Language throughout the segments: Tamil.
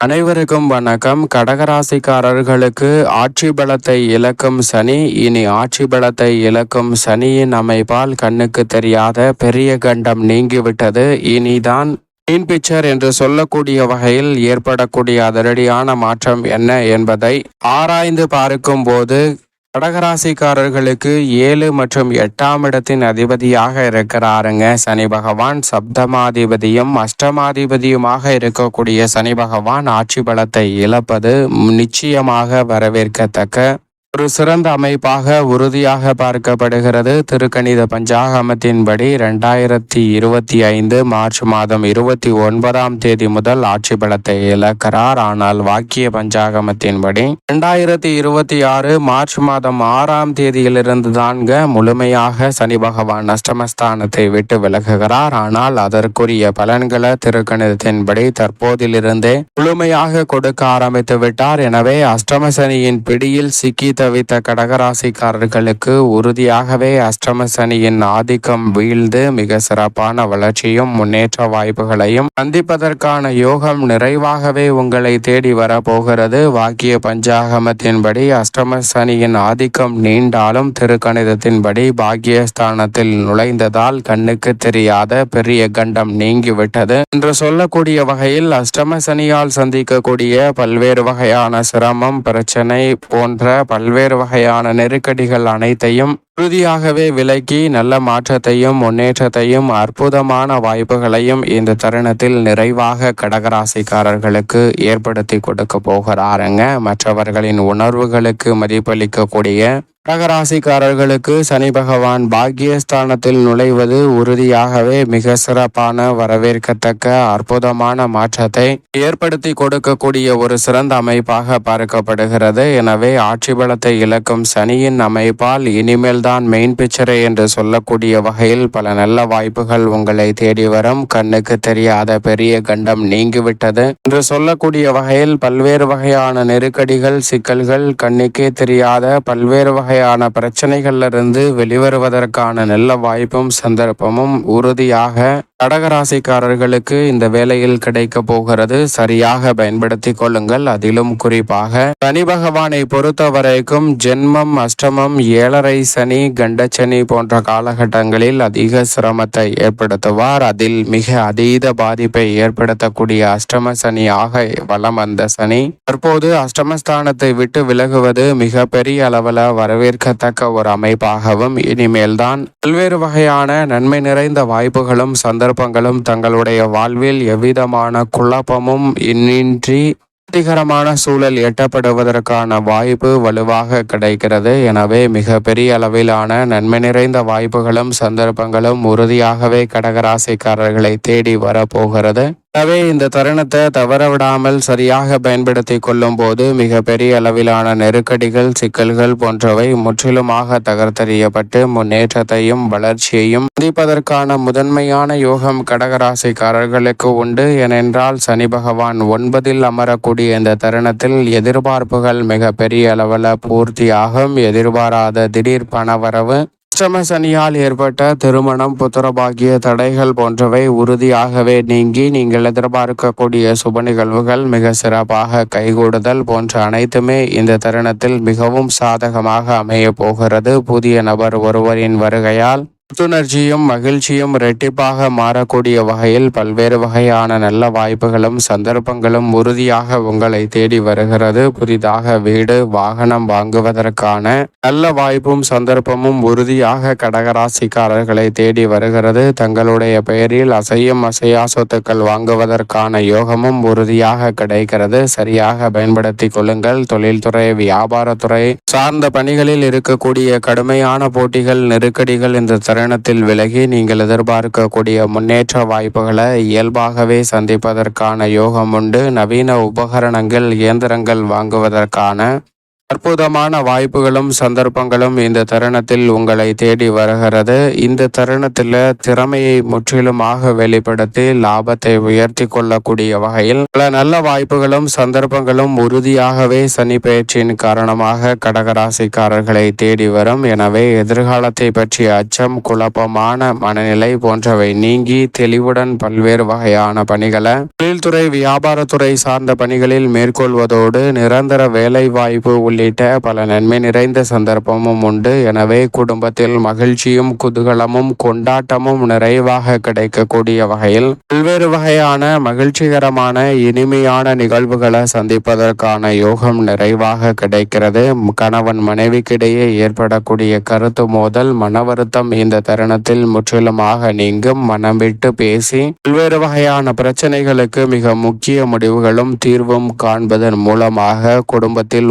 அனைவருக்கும் வணக்கம். கடகராசிக்காரர்களுக்கு ஆட்சி பலத்தை இழக்கும் சனி இனி ஆட்சி பலத்தை இழக்கும் சனியின் அமைப்பால் கண்ணுக்கு தெரியாத பெரிய கண்டம் நீங்கிவிட்டது. இனிதான் மீன் பிக்சர் என்று சொல்லக்கூடிய வகையில் ஏற்படக்கூடிய அதிரடியான மாற்றம் என்ன என்பதை ஆராய்ந்து பார்க்கும் போது கடகராசிக்காரர்களுக்கு ஏழு மற்றும் எட்டாம் இடத்தின் அதிபதியாக இருக்கிறாருங்க. சனி பகவான் சப்தமாதிபதியும் அஷ்டமாதிபதியுமாக இருக்கக்கூடிய சனி பகவான் ஆட்சி பலத்தை இழப்பது நிச்சயமாக வரவேற்கத்தக்க ஒரு சிறந்த அமைப்பாக உறுதியாக பார்க்கப்படுகிறது. திருக்கணித பஞ்சாகமத்தின்படி இரண்டாயிரத்தி இருபத்தி ஐந்து மார்ச் மாதம் இருபத்தி ஒன்பதாம் தேதி முதல் ஆட்சி பலத்தை இழக்கிறார். ஆனால் வாக்கிய பஞ்சாகமத்தின்படி இரண்டாயிரத்தி இருபத்தி ஆறு மார்ச் மாதம் ஆறாம் தேதியிலிருந்து தான்க முழுமையாக சனி பகவான் அஷ்டமஸ்தானத்தை விட்டு விலகுகிறார். ஆனால் அதற்குரிய பலன்களை திருக்கணிதத்தின்படி தற்போதிலிருந்தே முழுமையாக கொடுக்க ஆரம்பித்து விட்டார் எனவே அஷ்டம சனியின் பிடியில் சிக்கி தவித்த கடகராசிக்காரர்களுக்கு உறுதியாகவே அஷ்டம சனியின் ஆதிக்கம் வீழ்ந்து மிக சிறப்பான வளர்ச்சியும் முன்னேற்ற வாய்ப்புகளையும் சந்திப்பதற்கான யோகம் நிறைவாகவே உங்களை தேடி வரப்போகிறது. வாக்கிய பஞ்சாகமத்தின்படி அஷ்டம சனியின் ஆதிக்கம் நீண்டாலும் திருக்கணிதத்தின்படி பாக்கியஸ்தானத்தில் நுழைந்ததால் கண்ணுக்கு தெரியாத பெரிய கண்டம் நீங்கிவிட்டது. என்று சொல்லக்கூடிய வகையில் அஷ்டம சனியால் சந்திக்கக்கூடிய பல்வேறு வகையான சிரமம் பிரச்சனை போன்ற பல்வேறு வகையான நெருக்கடிகள் அனைத்தையும் உறுதியாகவே விலகி நல்ல மாற்றத்தையும் முன்னேற்றத்தையும் அற்புதமான வாய்ப்புகளையும் இந்த தருணத்தில் நிறைவாக கடகராசிக்காரர்களுக்கு ஏற்படுத்தி கொடுக்க போகிறாருங்க. மற்றவர்களின் உணர்வுகளுக்கு மதிப்பளிக்கக்கூடிய கடகராசிக்காரர்களுக்கு சனி பகவான் பாக்கியஸ்தானத்தில் நுழைவது உறுதியாகவே மிக சிறப்பான வரவேற்கத்தக்க அற்புதமான மாற்றத்தை ஏற்படுத்தி கொடுக்கக்கூடிய ஒரு சிறந்த அமைப்பாக பார்க்கப்படுகிறது. எனவே ஆட்சி பலத்தை இழக்கும் சனியின் அமைப்பால் இனிமேல் தான் மெயின் பிக்சரு என்று சொல்லக்கூடிய வகையில் பல நல்ல வாய்ப்புகள் உங்களை தேடி வரும். கண்ணுக்கு தெரியாத பெரிய கண்டம் நீங்கிவிட்டது. என்று சொல்லக்கூடிய வகையில் பல்வேறு வகையான நெருக்கடிகள் சிக்கல்கள் கண்ணுக்கே தெரியாத பல்வேறு வகையான பிரச்சனைகள்ல இருந்து வெளிவருவதற்கான நல்ல வாய்ப்பும் சந்தர்ப்பமும் உறுதியாக கடகராசிக்காரர்களுக்கு இந்த வேலையில் கிடைக்க போகிறது. சரியாக பயன்படுத்தி கொள்ளுங்கள். அதிலும் குறிப்பாக சனி பகவானை பொறுத்த வரைக்கும் ஜென்மம் அஷ்டமம் ஏழரை சனி கண்டச்சனி போன்ற காலகட்டங்களில் அதிக சிரமத்தை ஏற்படுத்துவார். அதில் மிக அதீத பாதிப்பை ஏற்படுத்தக்கூடிய அஷ்டம சனியாக வலம் வந்த சனி. தற்போது அஷ்டமஸ்தானத்தை விட்டு விலகுவது மிக பெரிய அளவில் வரவேற்கத்தக்க ஒரு அமைப்பாகவும் இனிமேல்தான் பல்வேறு வகையான நன்மை நிறைந்த வாய்ப்புகளும் சந்தர்ப்பங்களும் தங்களுடைய வாழ்வில் எவ்விதமான குழப்பமும் இன்னின்றி அதிகரமான சூழல் எட்டப்படுவதற்கான வாய்ப்பு வலுவாக கிடைக்கிறது. எனவே மிக பெரிய அளவிலான நன்மை நிறைந்த வாய்ப்புகளும் சந்தர்ப்பங்களும் உறுதியாகவே கடகராசிக்காரர்களை தேடி வரப்போகிறது. எனவே இந்த தருணத்தை தவற விடாமல் சரியாக பயன்படுத்தி கொள்ளும் போது மிக பெரிய அளவிலான நெருக்கடிகள் சிக்கல்கள் போன்றவை முற்றிலுமாக தகர்த்தறியப்பட்டு முன்னேற்றத்தையும் வளர்ச்சியையும் சந்திப்பதற்கான முதன்மையான யோகம் கடகராசிக்காரர்களுக்கு உண்டு. ஏனென்றால் சனி பகவான் ஒன்பதில் அமரக்கூடிய இந்த தருணத்தில் எதிர்பார்ப்புகள் மிக பெரிய அளவில் பூர்த்தியாகும். எதிர்பாராத திடீர் பணவரவு அஷ்டம சனியால் ஏற்பட்ட திருமணம் புத்திரபாகிய தடைகள் போன்றவை உறுதியாகவே நீங்கி நீங்கள் எதிர்பார்க்கக்கூடிய சுப நிகழ்வுகள் மிக சிறப்பாக கைகூடுதல் போன்ற அனைத்துமே இந்த தருணத்தில் மிகவும் சாதகமாக அமைய போகிறது. புதிய நபர் ஒருவரின் வருகையால் புத்துணர்ச்சியும் மகிழ்ச்சியும் இரட்டிப்பாக மாறக்கூடிய வகையில் பல்வேறு வகையான நல்ல வாய்ப்புகளும் சந்தர்ப்பங்களும் உறுதியாக உங்களை தேடி வருகிறது. புதிதாக வீடு வாகனம் வாங்குவதற்கான நல்ல வாய்ப்பும் சந்தர்ப்பமும் உறுதியாக கடகராசிக்காரர்களை தேடி வருகிறது. தங்களுடைய பெயரில் அசையும் அசையா சொத்துக்கள் வாங்குவதற்கான யோகமும் உறுதியாக கிடைக்கிறது. சரியாக பயன்படுத்தி கொள்ளுங்கள். தொழில்துறை வியாபாரத்துறை சார்ந்த பணிகளில் இருக்கக்கூடிய கடுமையான போட்டிகள் நெருக்கடிகள் இந்த தருணத்தில் விலகி நீங்கள் எதிர்பார்க்கக்கூடிய முன்னேற்ற வாய்ப்புகளை இயல்பாகவே சந்திப்பதற்கான யோகம் உண்டு. நவீன உபகரணங்கள் இயந்திரங்கள் வாங்குவதற்கான அற்புதமான வாய்ப்புகளும் சந்தர்ப்பங்களும் இந்த தருணத்தில் உங்களை தேடி வருகிறது. இந்த தருணத்தில் திறமையை முற்றிலுமாக வெளிப்படுத்தி லாபத்தை உயர்த்தி கொள்ளக்கூடிய வகையில் பல நல்ல வாய்ப்புகளும் சந்தர்ப்பங்களும் உறுதியாகவே சனி பயிற்சியின் காரணமாக கடகராசிக்காரர்களை தேடி வரும். எனவே எதிர்காலத்தை பற்றிய அச்சம் குழப்பமான மனநிலை போன்றவை நீங்கி தெளிவுடன் பல்வேறு வகையான பணிகளை தொழில்துறை வியாபாரத்துறை சார்ந்த பணிகளில் மேற்கொள்வதோடு நிரந்தர வேலை வாய்ப்பு உள்ளிட்ட பல நன்மை நிறைந்த சந்தர்ப்பமும் உண்டு. எனவே குடும்பத்தில் மகிழ்ச்சியும் குதூகலமும் கொண்டாட்டமும் நிறைவாக கிடைக்கக்கூடிய வகையில் பல்வேறு வகையான மகிழ்ச்சிகரமான இனிமையான நிகழ்வுகளை சந்திப்பதற்கான யோகம் நிறைவாக கிடைக்கிறது. கணவன் மனைவிக்கிடையே ஏற்படக்கூடிய கருத்து மோதல் மன வருத்தம் இந்த தருணத்தில் முற்றிலுமாக நீங்கும். மனம் விட்டு பேசி பல்வேறு வகையான பிரச்சனைகளுக்கு மிக முக்கிய முடிவுகளும் தீர்வும் காண்பதன் மூலமாக குடும்பத்தில்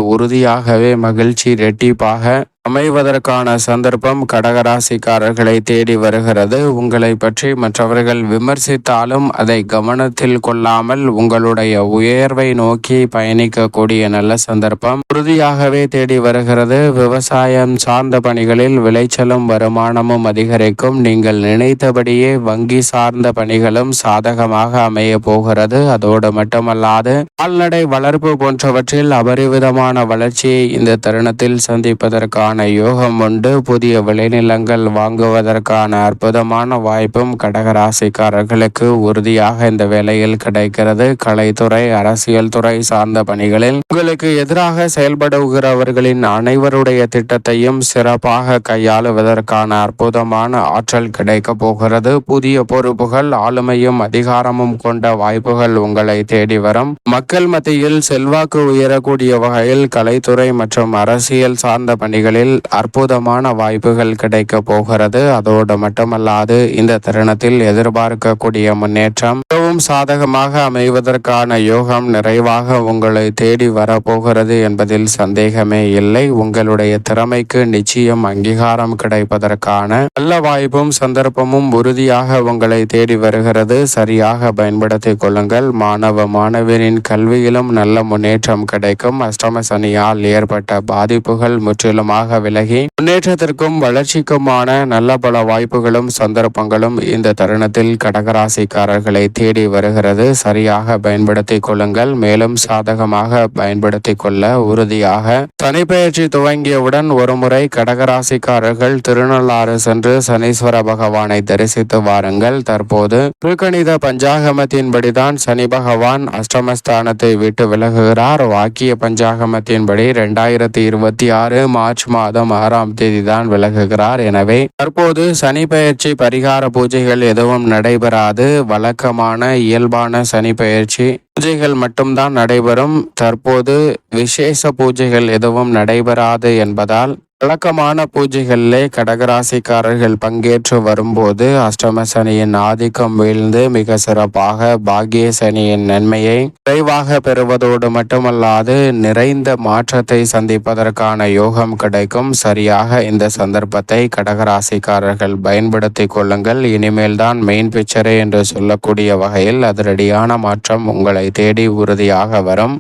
ஆகவே மகிழ்ச்சி ரெட்டிப்பாக அமைவதற்கான சந்தர்ப்பம் கடகராசிக்காரர்களை தேடி வருகிறது. உங்களை பற்றி மற்றவர்கள் விமர்சித்தாலும் அதை கவனத்தில் கொள்ளாமல் உங்களுடைய உயர்வை நோக்கி பயணிக்கக்கூடிய நல்ல சந்தர்ப்பம் உறுதியாகவே தேடி வருகிறது. விவசாயம் சார்ந்த பணிகளில் விளைச்சலும் வருமானமும் அதிகரிக்கும். நீங்கள் நினைத்தபடியே வங்கி சார்ந்த பணிகளும் சாதகமாக அமைய போகிறது. அதோடு மட்டுமல்லாது கால்நடை வளர்ப்பு போன்றவற்றில் அபரிவிதமான வளர்ச்சியை இந்த தருணத்தில் சந்திப்பதற்கான யோகம் உண்டு. புதிய விளைநிலங்கள் வாங்குவதற்கான அற்புதமான வாய்ப்பும் கடகராசிக்காரர்களுக்கு உறுதியாக இந்த வேலையில் கிடைக்கிறது. கலைத்துறை அரசியல் துறை சார்ந்த பணிகளில் உங்களுக்கு எதிராக செயல்படுகிறவர்களின் அனைவருடைய திட்டத்தையும் சிறப்பாக கையாளுவதற்கான அற்புதமான ஆற்றல் கிடைக்க போகிறது. புதிய பொறுப்புகள் ஆளுமையும் அதிகாரமும் கொண்ட வாய்ப்புகள் உங்களை தேடி வரும். மக்கள் மத்தியில் செல்வாக்கு உயரக்கூடிய வகையில் கலைத்துறை மற்றும் அரசியல் சார்ந்த பணிகளில் அற்புதமான வாய்ப்புகள் கிடைக்க போகிறது. அதோடு மட்டுமல்லாது இந்த தருணத்தில் எதிர்பார்க்கக்கூடிய முன்னேற்றம் மிகவும் சாதகமாக அமைவதற்கான யோகம் நிறைவாக உங்களை தேடி வரப்போகிறது என்பதில் சந்தேகமே இல்லை. உங்களுடைய திறமைக்கு நிச்சயம் அங்கீகாரம் கிடைப்பதற்கான நல்ல வாய்ப்பும் சந்தர்ப்பமும் உறுதியாக உங்களை தேடி வருகிறது. சரியாக பயன்படுத்திக் கொள்ளுங்கள். மாணவ மாணவரின் கல்வியிலும் நல்ல முன்னேற்றம் கிடைக்கும். அஷ்டம சனியால் ஏற்பட்ட பாதிப்புகள் முற்றிலுமாக விலகி முன்னேற்றத்திற்கும் வளர்ச்சிக்குமான நல்ல பல வாய்ப்புகளும் சந்தர்ப்பங்களும் இந்த தருணத்தில் கடகராசிக்காரர்களை தேடி வருகிறது. சரியாக பயன்படுத்திக் கொள்ளுங்கள். மேலும் சாதகமாக பயன்படுத்திக் கொள்ள உறுதியாக தனிப்பயிற்சி துவங்கியவுடன் ஒருமுறை கடகராசிக்காரர்கள் திருநள்ளாறு சென்று சனீஸ்வர பகவானை தரிசித்து வாருங்கள். தற்போது திருக்கணித பஞ்சாகமத்தின்படிதான் சனி பகவான் அஷ்டமஸ்தானத்தை விட்டு விலகுகிறார். வாக்கிய பஞ்சாகமத்தின்படி இரண்டாயிரத்தி இருபத்தி ஆறு மார்ச் மாதம் ஆறாம் தேதி தான் விலகுகிறார். எனவே தற்போது சனி பயிற்சி பரிகார பூஜைகள் எதுவும் நடைபெறாது. வழக்கமான இயல்பான சனி பயிற்சி பூஜைகள் மட்டும்தான் நடைபெறும். தற்போது விசேஷ பூஜைகள் எதுவும் நடைபெறாது என்பதால் வழக்கமான பூஜைகளிலே கடகராசிக்காரர்கள் பங்கேற்று வரும்போது அஷ்டம சனியின் ஆதிக்கம் வீழ்ந்து மிக சிறப்பாக பாக்கிய சனியின் நன்மையை விரைவாக பெறுவதோடு மட்டுமல்லாது நிறைந்த மாற்றத்தை சந்திப்பதற்கான யோகம் கிடைக்கும். சரியாக இந்த சந்தர்ப்பத்தை கடகராசிக்காரர்கள் பயன்படுத்திக் கொள்ளுங்கள். இனிமேல் தான் மெயின் பிக்சரே என்று சொல்லக்கூடிய வகையில் அதிரடியான மாற்றம் உங்களை தேடி உறுதியாக வரும்.